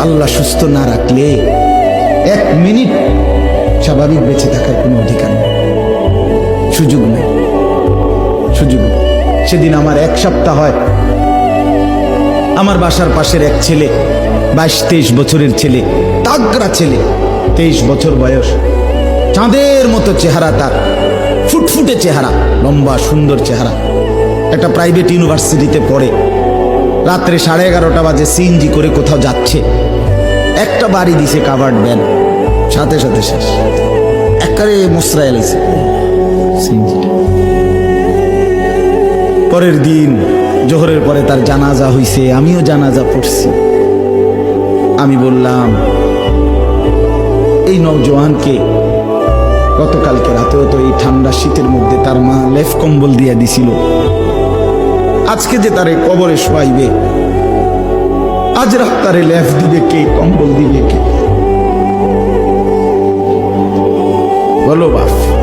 আল্লাহ সুস্থ না রাখলে এক মিনিট স্বাভাবিক বেঁচে থাকার কোনো অধিকার নেই। সুযোগ নেই। সুযোগ সেদিন আমার এক সপ্তাহ হয়। আমার বাসার পাশের এক ছেলে, বাইশ তেইশ বছরের ছেলে তাগরা ছেলে, তেইশ বছর বয়স। চাঁদের মতো চেহারা তার। ফুটফুটে চেহারা, লম্বা, সুন্দর চেহারা। একটা প্রাইভেট ইউনিভার্সিটিতে পড়ে। রাত্রে সাড়ে এগারোটা বাজে সিএনজি করে কোথাও যাচ্ছে। একটা বাড়ি দিছে কাভার্ড ভ্যান সাথে সাথে শেষ। একবারে মশরা এলাইছে পরের দিন জোহরের পরে তার জানাজা হইছে, আমিও জানাজা পড়ছি। আমি বললাম, এই নওজোয়ানকে গতকালকে রাতেও তো এই ঠান্ডা শীতের মধ্যে তার মা লেফ কম্বল দিয়ে দিছিল। আজকে যে তারে কবরে শোয়াইবে আজ রাত্তারে ল্যাফ দিবে কে কম্বল দিবে কে? বলো বাপ।